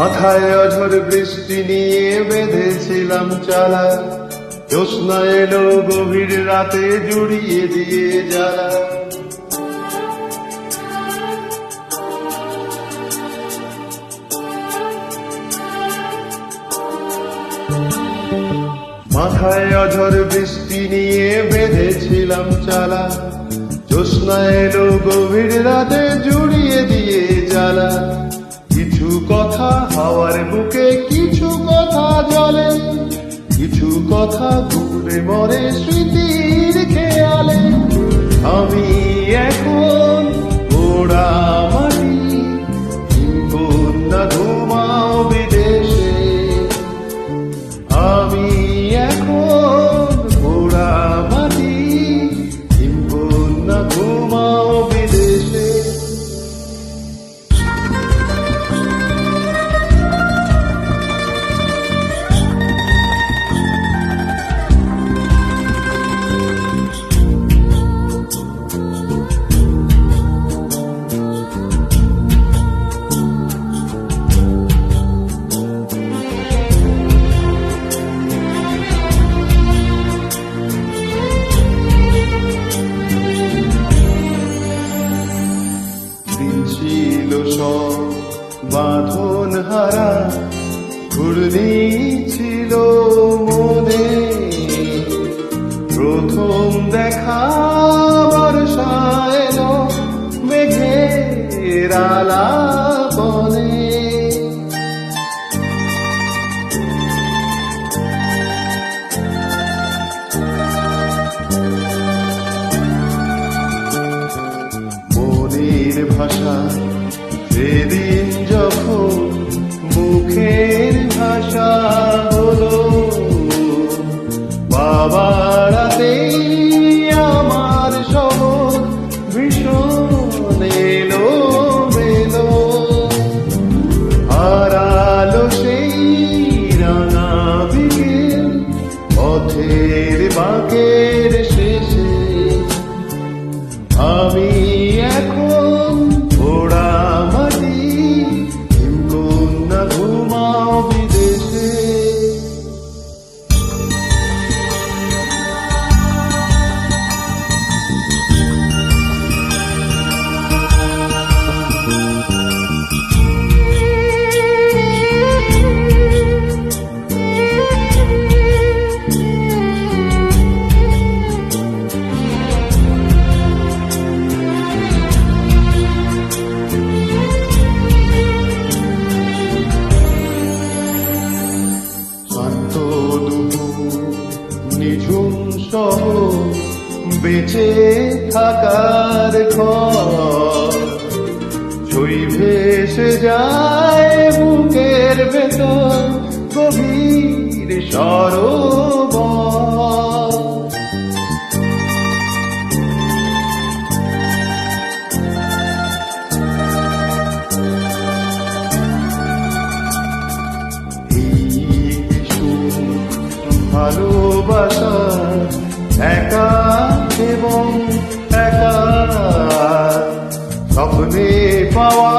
মাথায় অঝর বৃষ্টি নিয়ে বেঁধেছিলাম চালা। জ্যোৎস্না এলো গভীর রাতে জুড়িয়ে দিয়ে জ্বালা। মাথায় অঝর বৃষ্টি নিয়ে বেঁধেছিলাম চালা। জ্যোৎস্না এলো গভীর রাতে জুড়িয়ে দিয়ে জ্বালা। কথা হাওয়ার বুকে কিছু কথা জলে কিছু কথা ঘুরে মরে স্মৃতির বাঁধন হারা ঘুরনি ছিল মনে। প্রথম দেখা বর্ষায় মেঘের আলাপনে নিঝুম সহ বেঁচে থাকার ছই ভেসে যায় বুকের ভেতর গভীর সরোবর ভালোবাসা একা এবং একা। স্বপ্নে পাওয়া